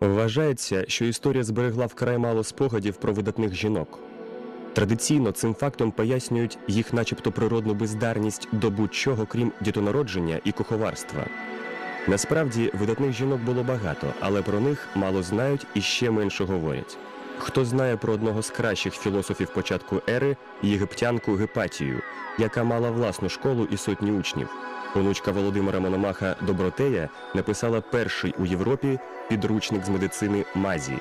Вважається, що історія зберегла вкрай мало спогадів про видатних жінок. Традиційно цим фактом пояснюють їх, начебто, природну бездарність до будь-чого, крім дітонародження і куховарства. Насправді, видатних жінок було багато, але про них мало знають і ще менше говорять. Хто знає про одного з кращих філософів початку ери єгиптянку Гепатію, яка мала власну школу і сотні учнів. Онучка Володимира Мономаха Добротея написала перший у Європі підручник з медицини Мазі.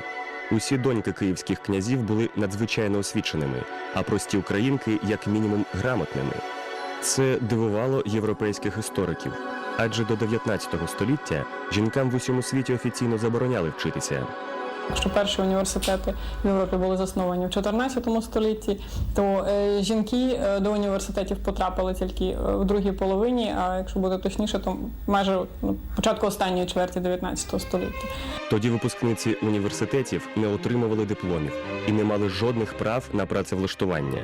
Усі доньки київських князів були надзвичайно освіченими, а прості українки як мінімум грамотними. Це дивувало європейських істориків, адже до 19 століття жінкам в усьому світі офіційно забороняли вчитися. Якщо перші університети в Європі були засновані в 14 столітті, то е, жінки е, до університетів потрапили тільки е, в другій половині, а якщо бути точніше, то майже ну, початку останньої чверті 19 століття. Тоді випускниці університетів не отримували дипломів і не мали жодних прав на працевлаштування.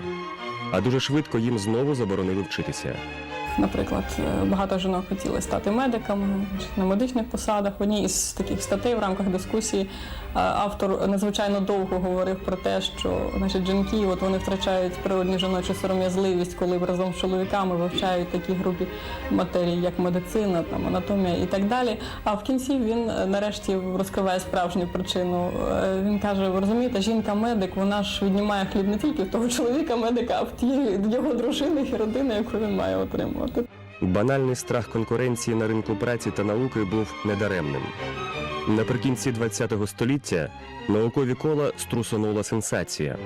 А дуже швидко їм знову заборонили вчитися. Наприклад, е, багато жінок хотіли стати медиками на медичних посадах. В одній із таких статей в рамках дискусії е, автор надзвичайно довго говорив про те, що значить, жінки от вони втрачають природню жіночу сором'язливість, коли разом з чоловіками вивчають такі грубі матерії, як медицина, там анатомія і так далі. А в кінці він е, нарешті розкриває справжню причину. Він каже: ви розумієте, жінка-медик, вона ж віднімає хліб не тільки в того чоловіка медика, а в тієї його дружини і родини, яку він має отримувати. Банальний страх конкуренції на ринку праці та науки був недаремним. Наприкінці ХХ століття наукові кола струсонула сенсація.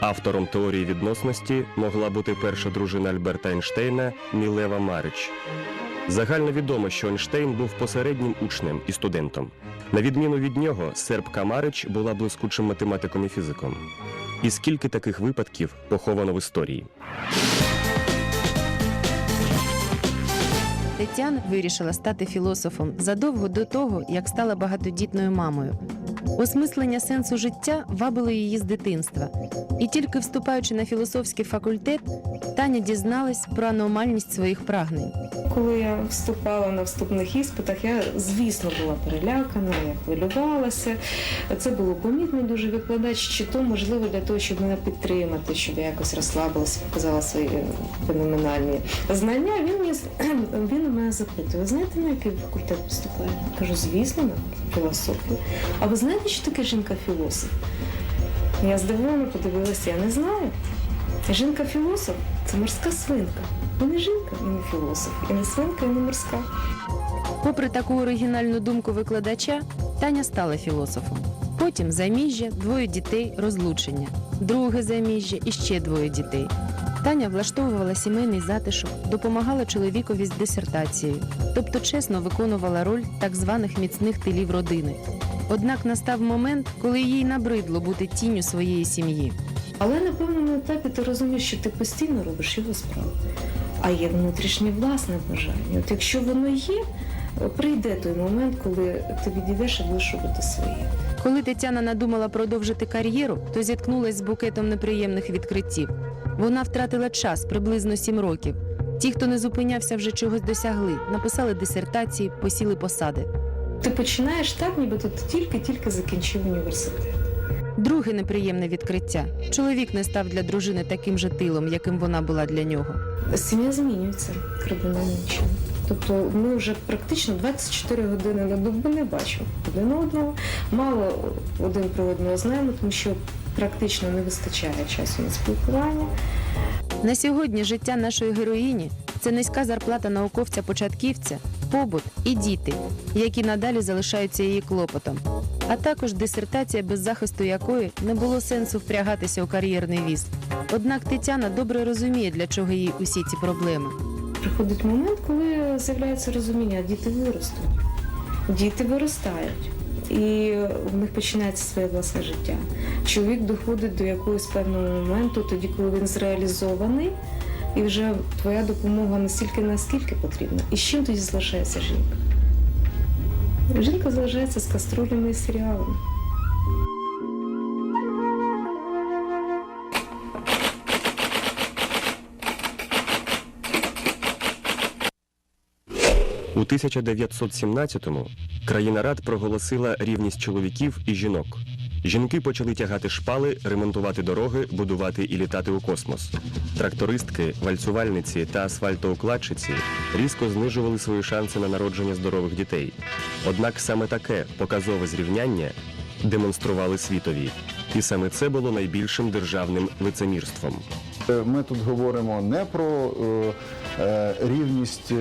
Автором теорії відносності могла бути перша дружина Альберта Ейнштейна Мілева Марич. Загально відомо, що Ейнштейн був посереднім учнем і студентом. На відміну від нього, сербка Марич була блискучим математиком і фізиком. І скільки таких випадків поховано в історії? Тетяна вирішила стати філософом задовго до того, як стала багатодітною мамою. Осмислення сенсу життя вабило її з дитинства, і тільки вступаючи на філософський факультет, Таня дізналась про аномальність своїх прагнень. Коли я вступала на вступних іспитах, я, звісно, була перелякана, я хвилювалася. Це було помітно дуже викладач, чи то можливо для того, щоб мене підтримати, щоб я якось розслабилася, показала свої феноменальні знання. Він мені він мене запитує: знаєте, на який факультет поступає? Кажу, звісно, на філософію. А ви знаєте, що таке жінка-філософ? Я здивовано подивилася, я не знаю. Жінка-філософ це морська свинка. І не жінка, і не філософ, і не свинка, і не морська. Попри таку оригінальну думку викладача, Таня стала філософом. Потім заміжжя, двоє дітей, розлучення, друге заміжжя і ще двоє дітей. Таня влаштовувала сімейний затишок, допомагала чоловікові з дисертацією, тобто чесно виконувала роль так званих міцних тилів родини. Однак настав момент, коли їй набридло бути тінню своєї сім'ї. Але на певному етапі ти розумієш, що ти постійно робиш його справу. А є внутрішнє власне бажання. От якщо воно є, прийде той момент, коли ти відійдеш і будеш робити своє. Коли Тетяна надумала продовжити кар'єру, то зіткнулась з букетом неприємних відкриттів. Вона втратила час приблизно сім років. Ті, хто не зупинявся, вже чогось досягли, написали дисертації, посіли посади. Ти починаєш так, ніби ти тільки-тільки закінчив університет. Друге неприємне відкриття: чоловік не став для дружини таким же тилом, яким вона була для нього. Сім'я змінюється кардинальним чином. Тобто ми вже практично 24 години на добу не бачимо один одного, мало один про одного знаємо, тому що практично не вистачає часу на спілкування. На сьогодні життя нашої героїні це низька зарплата науковця-початківця, побут і діти, які надалі залишаються її клопотом, а також дисертація, без захисту якої не було сенсу впрягатися у кар'єрний віз. Однак Тетяна добре розуміє, для чого їй усі ці проблеми. Приходить момент, коли з'являється розуміння, діти виростуть, діти виростають. І в них починається своє власне життя. Чоловік доходить до якогось певного моменту, тоді, коли він зреалізований, і вже твоя допомога настільки, наскільки потрібна. І з чим тоді залишається жінка? Жінка залишається з каструлями і серіалами. У 1917-му країна рад проголосила рівність чоловіків і жінок. Жінки почали тягати шпали, ремонтувати дороги, будувати і літати у космос. Трактористки, вальцювальниці та асфальтоукладчиці різко знижували свої шанси на народження здорових дітей. Однак саме таке показове зрівняння демонстрували світові. І саме це було найбільшим державним лицемірством. Е, Ми тут говоримо не про е, е, рівність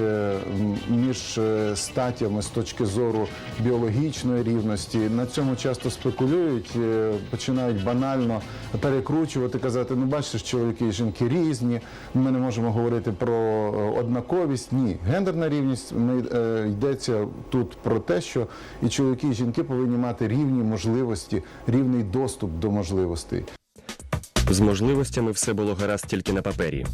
між статтями з точки зору біологічної рівності. На цьому часто спекулюють, починають банально перекручувати, казати, ну бачиш, чоловіки і жінки різні. Ми не можемо говорити про однаковість. Ні, гендерна рівність ми, йдеться тут про те, що і чоловіки, і жінки повинні мати рівні можливості, рівний доступ до можливостей. З можливостями все було гаразд тільки на папері.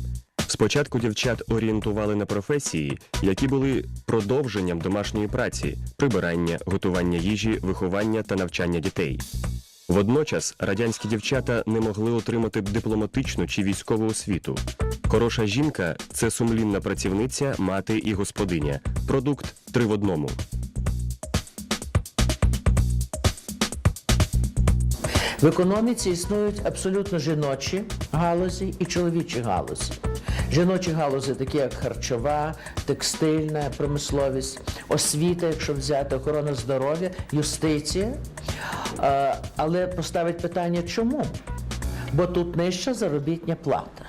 Спочатку дівчат орієнтували на професії, які були продовженням домашньої праці, прибирання, готування їжі, виховання та навчання дітей. Водночас радянські дівчата не могли отримати дипломатичну чи військову освіту. Хороша жінка це сумлінна працівниця, мати і господиня. Продукт три в одному. В економіці існують абсолютно жіночі галузі і чоловічі галузі. Жіночі галузі, такі як харчова, текстильна промисловість, освіта, якщо взяти охорона здоров'я, юстиція. Але поставить питання, чому? Бо тут нижча заробітня плата.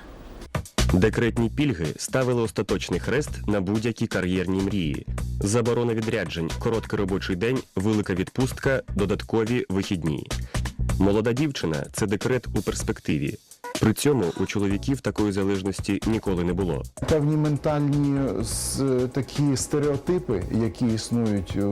Декретні пільги ставили остаточний хрест на будь-які кар'єрні мрії. Заборона відряджень, короткий робочий день, велика відпустка, додаткові вихідні. Молода дівчина це декрет у перспективі. При цьому у чоловіків такої залежності ніколи не було. певні ментальні с- такі стереотипи, які існують у,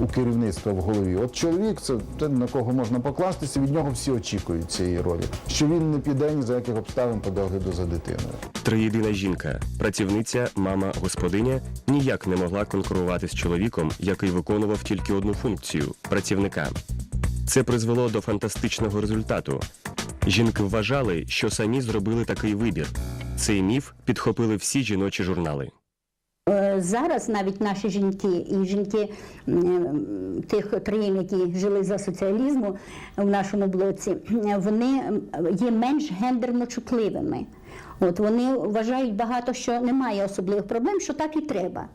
у керівництва в голові. От чоловік це те, на кого можна покластися, від нього всі очікують цієї ролі. Що він не піде ні за яких обставин по догляду за дитиною. Триєдина жінка, працівниця, мама, господиня ніяк не могла конкурувати з чоловіком, який виконував тільки одну функцію працівника. Це призвело до фантастичного результату. Жінки вважали, що самі зробили такий вибір. Цей міф підхопили всі жіночі журнали. Е, Зараз навіть наші жінки і жінки тих країн, які жили за соціалізму в нашому блоці, е, вони є менш гендерно чутливими. От вони вважають багато, що немає особливих проблем, що так і треба.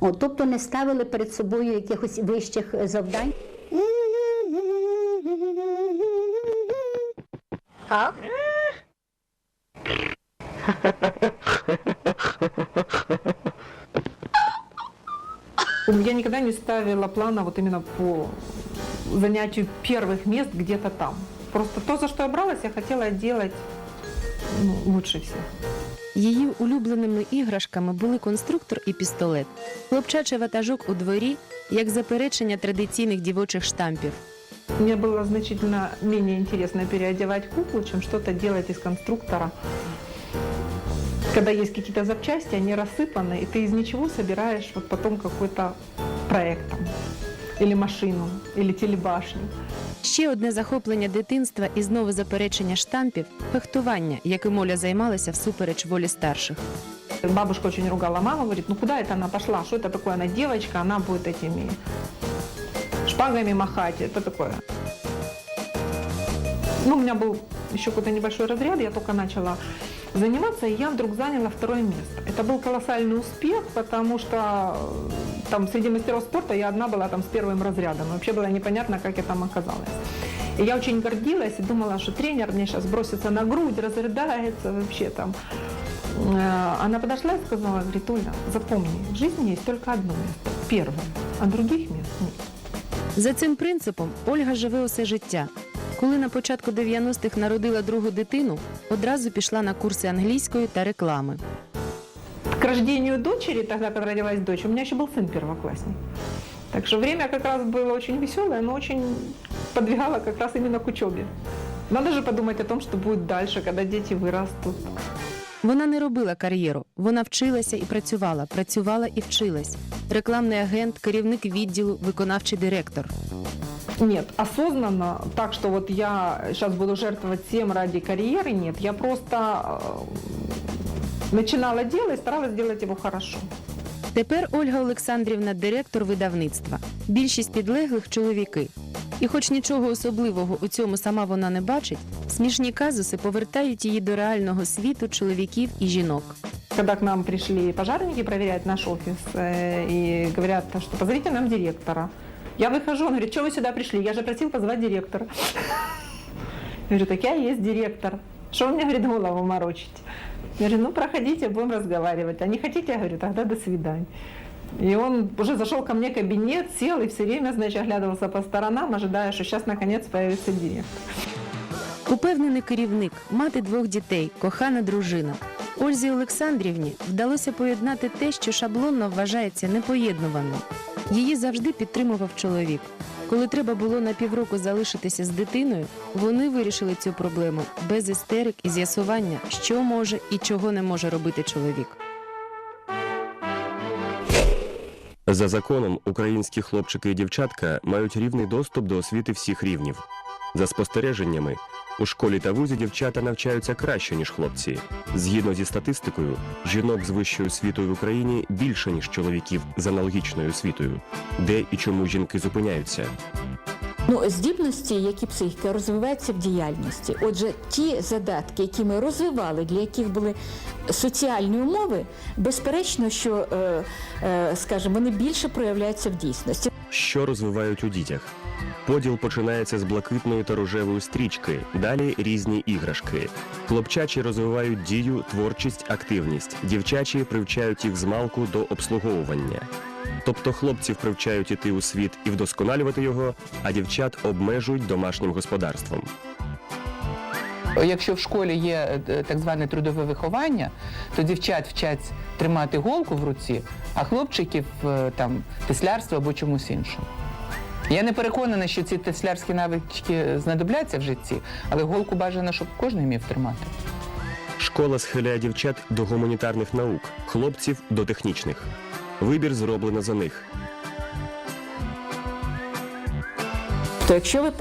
От, тобто не ставили перед собою якихось вищих е, завдань. Я никогда не ставила плана вот именно по занятию первых мест где-то там. Просто то, за что я бралась, я хотела делать ну, лучше всех. Її улюбленими іграшками були конструктор і пістолет, хлопчачий ватажок у дворі, як заперечення традиційних дівочих штампів. Мне было значительно менее интересно переодевать куклу, чем что-то делать из конструктора. Когда есть какие-то запчасти, они рассыпаны, и ты из ничего собираешь вот потом какой-то проект там, или машину, или телебашню. Ще одне захоплення дитинства і знову заперечення штампів фехтування, яким Оля займалася всупереч волі старших. Бабушка очень ругала маму, говорит, ну куда это она пошла, что это такое, она девочка, она будет этими шпагами махать, это такое. Ну, у меня был еще какой-то небольшой разряд, я только начала заниматься, и я вдруг заняла второе место. Это был колоссальный успех, потому что э, там среди мастеров спорта я одна была там с первым разрядом. Вообще было непонятно, как я там оказалась. И я очень гордилась и думала, что тренер мне сейчас бросится на грудь, разрыдается вообще там. Э, Она подошла и сказала, говорит, Оля, запомни, в жизни есть только одно место, первое, а других мест нет. За цим принципом Ольга живе усе життя. Коли на початку 90-х народила другу дитину, одразу пішла на курси англійської та реклами. К рождению дочери, тогда, когда родилась дочь, у меня еще был сын первоклассник. Так что время как раз было очень веселое, но очень подвигало как раз именно к учебе. Надо же подумать о том, что будет дальше, когда дети вырастут. Вона не робила кар'єру, вона вчилася і працювала, працювала і вчилась. Рекламний агент, керівник відділу, виконавчий директор. Нет, осознанно, так что вот я сейчас буду жертвовать всем ради карьеры, нет. Я просто э, начинала дело и старалась делать его хорошо. Тепер Ольга Олександрівна директор видавництва. Більшість підлеглих чоловіки. І, хоч нічого особливого у цьому сама вона не бачить, смішні казуси повертають її до реального світу чоловіків і жінок. Когда к нам пришли пожарники проверять наш офис э, и говорят, что позовите нам директора. Я выхожу, он говорит, что вы сюда пришли? Я же просил позвать директора. Я говорю, так я и есть директор. Что вы мне, говорит, голову морочите? Я говорю, ну проходите, будем разговаривать. А не хотите, я говорю, тогда до свидания. И он уже зашел ко мне в кабинет, сел и все время, значит, оглядывался по сторонам, ожидая, что сейчас наконец появится директор. Упевнений керівник, мати двох дітей, кохана дружина. Ользі Олександрівні вдалося поєднати те, що шаблонно вважається непоєднуваним. Її завжди підтримував чоловік. Коли треба було на півроку залишитися з дитиною, вони вирішили цю проблему без істерик і з'ясування, що може і чого не може робити чоловік. За законом, українські хлопчики і дівчатка мають рівний доступ до освіти всіх рівнів. За спостереженнями, у школі та вузі дівчата навчаються краще, ніж хлопці. Згідно зі статистикою, жінок з вищою освітою в Україні більше, ніж чоловіків з аналогічною освітою. Де і чому жінки зупиняються? Ну, здібності, які психіка розвиваються в діяльності. Отже, ті задатки, які ми розвивали, для яких були соціальні умови, безперечно, що, е, е, скажімо, вони більше проявляються в дійсності. Що розвивають у дітях? Поділ починається з блакитної та рожевої стрічки, далі різні іграшки. Хлопчачі розвивають дію, творчість, активність. Дівчачі привчають їх з малку до обслуговування. Тобто хлопців привчають іти у світ і вдосконалювати його, а дівчат обмежують домашнім господарством. Якщо в школі є е, так зване трудове виховання, то дівчат вчать тримати голку в руці, а хлопчиків е, там теслярство або чомусь іншому. Я не переконана, що ці теслярські навички знадобляться в житті, але голку бажано, щоб кожен вмів тримати. Школа схиляє дівчат до гуманітарних наук, хлопців до технічних. Вибір зроблено за них. То якщо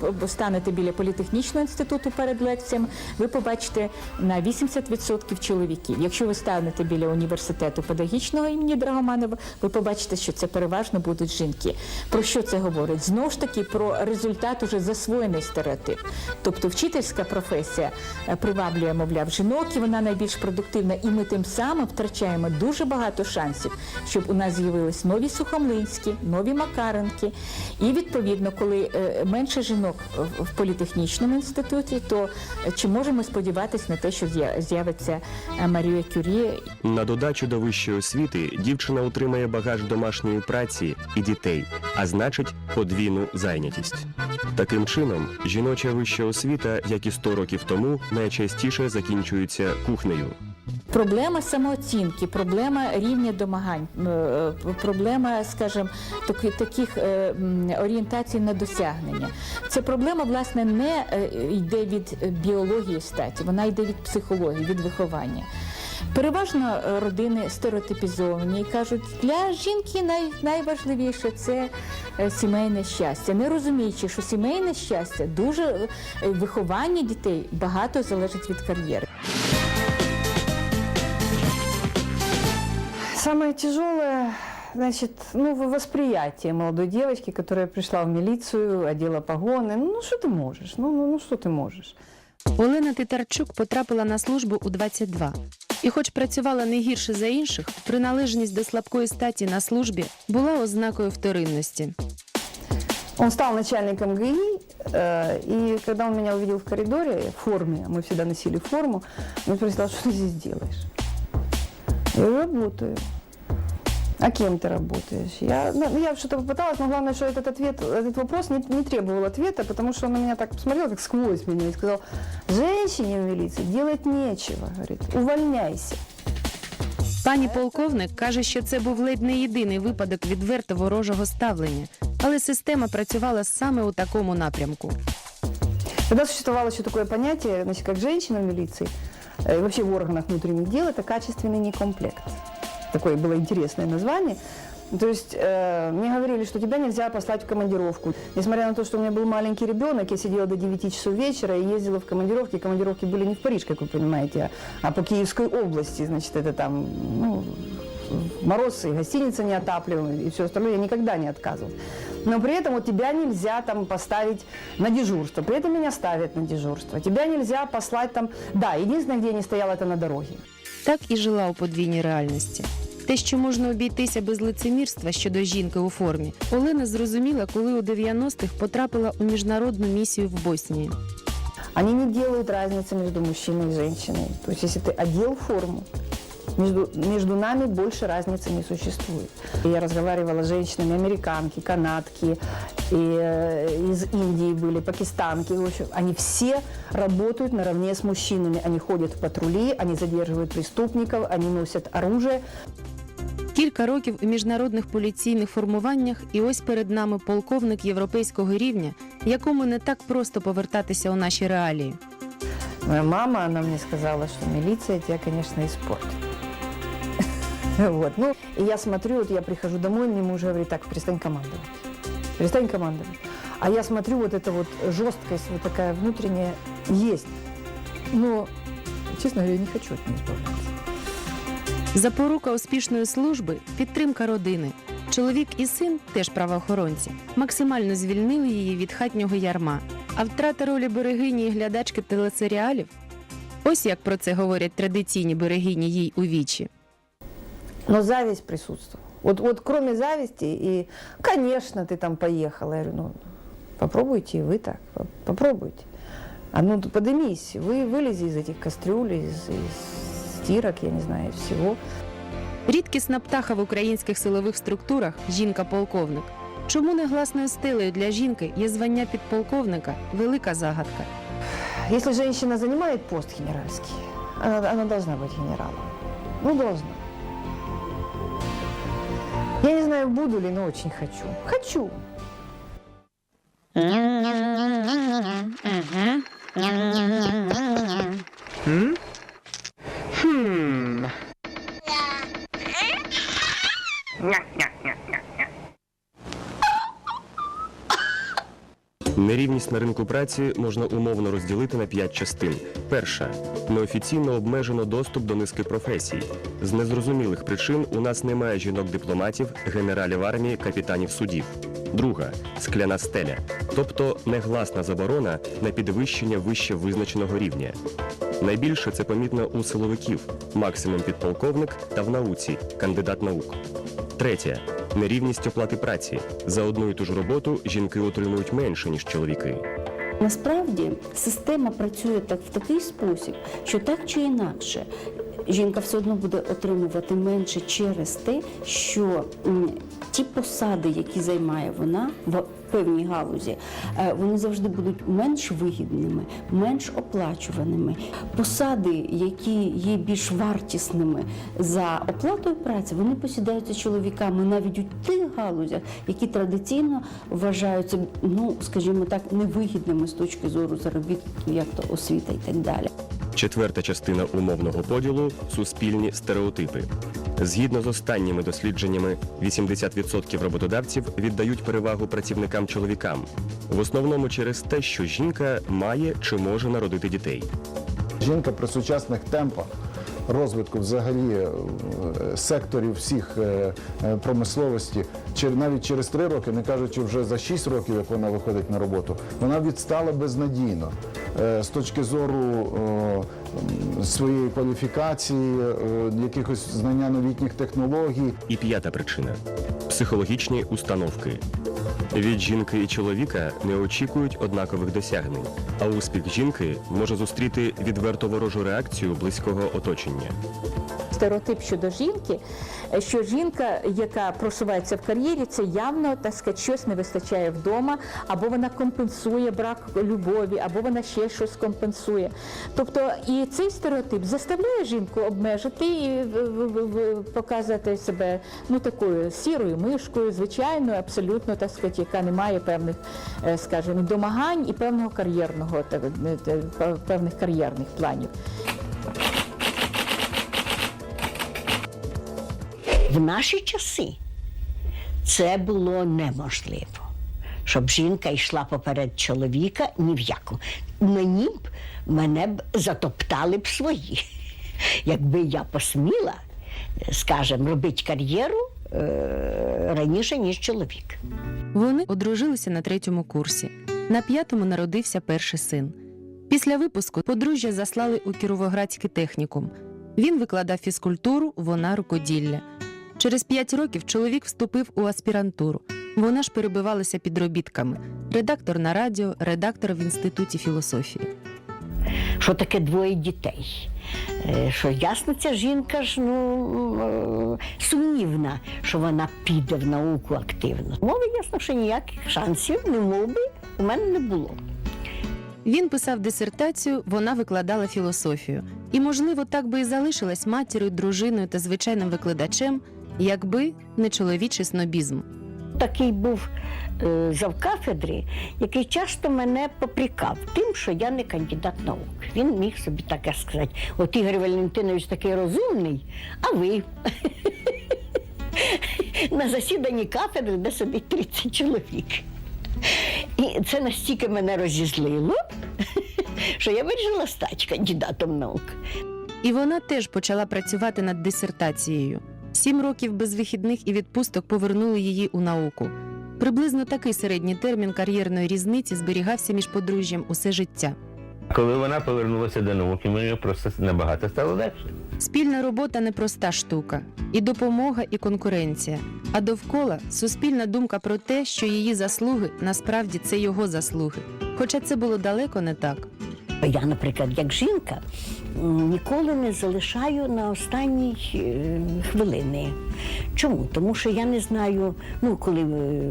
ви станете біля політехнічного інституту перед лекціями, ви побачите на 80% чоловіків. Якщо ви станете біля університету педагогічного імені Драгоманова, ви побачите, що це переважно будуть жінки. Про що це говорить? Знову ж таки про результат уже засвоєний стереотип. Тобто вчительська професія е, приваблює, мовляв, жінок, і вона найбільш продуктивна, і ми тим самим втрачаємо дуже багато шансів, щоб у нас з'явились нові сухомлинські, нові макаренки. І відповідно, коли е, менше жінок в- політехнічному інституті, то чи можемо сподіватися на те, що з'явиться е, Марія Кюрі На додачу до вищої освіти дівчина отримає багаж домашньої праці і дітей, а значить подвійну зайнятість. Таким чином, жіноча вища освіта, як і 100 років тому, найчастіше закінчується кухнею. Проблема самооцінки, проблема рівня домагань, е, проблема, скажімо, таких орієнтацій на досягнення. Ця проблема, власне, не е, йде від е, біології статі, вона йде від психології, від виховання. Переважно е, родини стереотипізовані і кажуть, для жінки най, найважливіше це сімейне щастя, не розуміючи, що сімейне щастя дуже виховання дітей багато залежить від кар'єри. Самое тяжелое, значит, ну, в- восприятие молодой девочки, которая пришла в милицию, одела погоны. Ну, что ты можешь? Ну, ну, ну что ты можешь? Олена Титарчук потрапила на службу у 22. І, хоч працювала не гірше за інших, приналежність до слабкої статі на службі була ознакою вторинності. Он стал начальником ГАИ, э, и когда он меня увидел в коридоре в форме, мы всегда носили форму, он спросил, «А что ты здесь делаешь? Я говорю, работаю. А кем ты работаешь? Я, ну, я что-то попыталась, но главное, что этот ответ, этот вопрос не, не требовал ответа, потому что он на меня так посмотрел, как сквозь меня, и сказал, женщине в милиции делать нечего, говорит, увольняйся. Пані полковник каже, що це був ледь не єдиний випадок відверто ворожого ставлення, але система працювала саме у такому напрямку. Тогда существовало еще такое понятие, значит, как женщина в милиции, э, и вообще в органах внутренних дел, это качественный некомплект. Такое было интересное название. То есть э, мне говорили, что тебя нельзя послать в командировку. Несмотря на то, что у меня был маленький ребенок, я сидела до 9 часов вечера и ездила в командировки. Командировки были не в Париж, как вы понимаете, а, а по Киевской области. Значит, это там, ну, в мороз и гостиница неотапливаемая, и все остальное, я никогда не отказывалась. Но при этом вот тебя нельзя там поставить на дежурство, при этом меня ставят на дежурство. Тебя нельзя послать там... Да, единственное, где я не стояла, это на дороге. Так і жила у подвійній реальності. Те, що можна обійтися без лицемірства щодо жінки у формі, Олена зрозуміла, коли у 90-х потрапила у міжнародну місію в Боснії. Они не делают разницы между мужчиной и женщиной. То есть, если ты одел форму, между, между нами больше разницы не существует. И Я разговаривала с женщинами, американки, канадки, и, э, из Индии были, пакистанки. В общем, они все работают наравне с мужчинами. Они ходят в патрули, они задерживают преступников, они носят оружие. Кілька років у міжнародних поліційних формуваннях, і ось перед нами полковник європейського рівня, якому не так просто повертатися у наші реалії. Моя мама, она мне сказала, что милиция тебя, конечно, испортит. Вот. Ну, и я смотрю, вот я прихожу домой, мне муж говорит, так, перестань командовать. Перестань командовать. А я смотрю, вот эта вот жесткость, вот такая внутренняя есть. Но, честно говоря, я не хочу от нее избавляться. Запорука успішної служби підтримка родини. Чоловік і син, теж правоохоронці, максимально звільнили її від хатнього ярма. А втрата ролі берегині і глядачки телесеріалів. Ось як про це говорять традиційні берегині їй у вічі. Но зависть присутствует. Вот, вот кроме зависти, и, конечно, ты там поехала. Я говорю, ну, попробуйте и вы так, по- попробуйте. А ну, подымись, вы вылези из этих кастрюль, из, из стирок, я не знаю, всего. Рідкісна птаха в українських силових структурах жінка-полковник. Чому негласною стелею для жінки є звання підполковника велика загадка. Если женщина занимает пост генеральский, она, она должна быть генералом. Ну, должна. Я не знаю, буду ли, но очень хочу. Хочу. Нерівність на ринку праці можна умовно розділити на п'ять частин. Перша неофіційно обмежено доступ до низки професій. З незрозумілих причин у нас немає жінок-дипломатів, генералів армії, капітанів судів. Друга скляна стеля, тобто негласна заборона на підвищення вище визначеного рівня. Найбільше це помітно у силовиків, максимум підполковник та в науці кандидат наук. Третє нерівність оплати праці. За одну і ту ж роботу жінки отримують менше, ніж чоловіки. Насправді система працює так в такий спосіб, що так чи інакше жінка все одно буде отримувати менше через те, що ті посади, які займає вона певній галузі, е, вони завжди будуть менш вигідними, менш оплачуваними. Посади, які є більш вартісними за оплатою праці, вони посідаються чоловіками навіть у тих галузях, які традиційно вважаються, ну скажімо так, невигідними з точки зору заробітків, як то освіта і так далі. Четверта частина умовного поділу суспільні стереотипи. Згідно з останніми дослідженнями, 80% роботодавців віддають перевагу працівникам чоловікам, в основному через те, що жінка має чи може народити дітей. Жінка при сучасних темпах розвитку взагалі е, секторів всіх е, е, промисловості, чер- навіть через три роки, не кажучи вже за шість років, як вона виходить на роботу, вона відстала безнадійно з точки зору своєї кваліфікації, якихось знання новітніх технологій. І п'ята причина психологічні установки. Від жінки і чоловіка не очікують однакових досягнень, а успіх жінки може зустріти відверто ворожу реакцію близького оточення. Стереотип щодо жінки, е, що жінка, яка просувається в кар'єрі, це явно так сказати, щось не вистачає вдома, або вона компенсує брак любові, або вона ще щось компенсує. Тобто і цей стереотип заставляє жінку обмежити і в- показувати себе ну такою сірою мишкою, звичайною, абсолютно так сказати, яка не має певних, е, скажімо, домагань і певного кар'єрного та- певних кар'єрних планів. В наші часи це було неможливо. Щоб жінка йшла поперед чоловіка ні в яку. Мені б мене б затоптали б свої. Якби я посміла скажімо, робити кар'єру е, раніше, ніж чоловік. Вони одружилися на третьому курсі. На п'ятому народився перший син. Після випуску подружжя заслали у Кіровоградський технікум. Він викладав фізкультуру, вона рукоділля. Через п'ять років чоловік вступив у аспірантуру. Вона ж перебивалася підробітками: редактор на радіо, редактор в інституті філософії. Що таке двоє дітей? Е, Що ясно, ця жінка ж ну е, сумнівна, що вона піде в науку активно. Мови ясно, що ніяких шансів, не би, у мене не було. Він писав дисертацію, вона викладала філософію. І, можливо, так би і залишилась матір'ю, дружиною та звичайним викладачем, якби не чоловічий снобізм. Такий був е, завкафедри, який часто мене попрікав тим, що я не кандидат наук. Він міг собі таке сказати: от Ігор Валентинович такий розумний, а ви на засіданні кафедри, де сидить 30 чоловік. І це настільки мене розізлило, що я вирішила стати кандидатом наук. І вона теж почала працювати над дисертацією. Сім років без вихідних і відпусток повернули її у науку. Приблизно такий середній термін кар'єрної різниці зберігався між подружжям усе життя. Коли вона повернулася до науки, мені просто набагато стало легше. Спільна робота непроста штука, і допомога, і конкуренція. А довкола суспільна думка про те, що її заслуги насправді це його заслуги. Хоча це було далеко не так. Я, наприклад, як жінка, ніколи не залишаю на останній е, хвилини. Чому? Тому що я не знаю, ну коли е,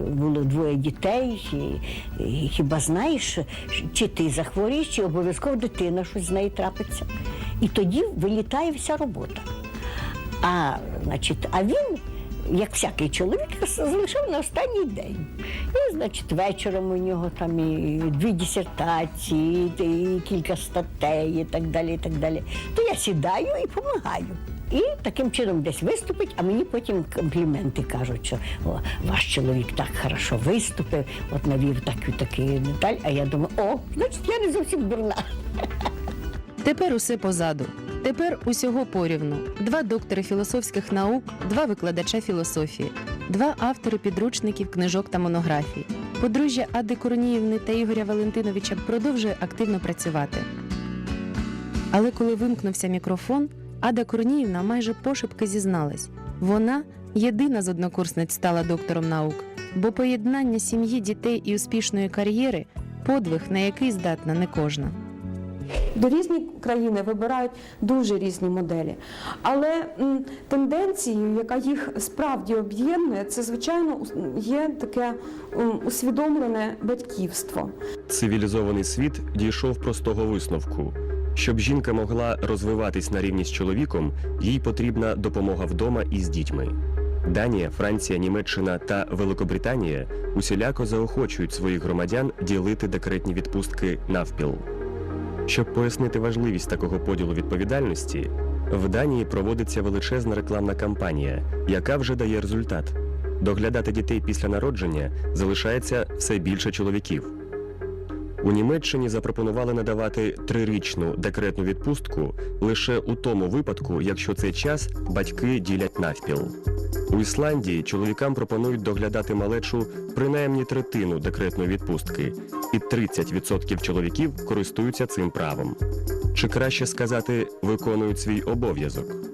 було двоє дітей, і, і хіба знаєш, чи ти захворієш, чи обов'язково дитина щось з нею трапиться. І тоді вилітає вся робота. А, значить, а він, як всякий чоловік, залишав на останній день. І, значить, вечором у нього там і дві дисертації, і кілька статей, і так далі. і так далі. То я сідаю і допомагаю. І таким чином десь виступить, а мені потім компліменти кажуть, що о, ваш чоловік так хорошо виступив, от навів таку таку деталь, а я думаю, о, значить, я не зовсім дурна. Тепер усе позаду. Тепер усього порівну: два доктори філософських наук, два викладача філософії, два автори підручників, книжок та монографій. Подружжя Ади Корніївни та Ігоря Валентиновича продовжує активно працювати. Але коли вимкнувся мікрофон, Ада Корніївна майже пошепки зізналась: вона єдина з однокурсниць стала доктором наук, бо поєднання сім'ї, дітей і успішної кар'єри подвиг, на який здатна не кожна. Різні країни вибирають дуже різні моделі. Але тенденцією, яка їх справді об'єднує, це звичайно є таке усвідомлене батьківство. Цивілізований світ дійшов простого висновку. Щоб жінка могла розвиватись на рівні з чоловіком, їй потрібна допомога вдома і з дітьми. Данія, Франція, Німеччина та Великобританія усіляко заохочують своїх громадян ділити декретні відпустки навпіл. Щоб пояснити важливість такого поділу відповідальності, в Данії проводиться величезна рекламна кампанія, яка вже дає результат. Доглядати дітей після народження залишається все більше чоловіків. У Німеччині запропонували надавати трирічну декретну відпустку лише у тому випадку, якщо цей час батьки ділять навпіл. У Ісландії чоловікам пропонують доглядати малечу принаймні третину декретної відпустки, і 30% чоловіків користуються цим правом. Чи краще сказати, виконують свій обов'язок.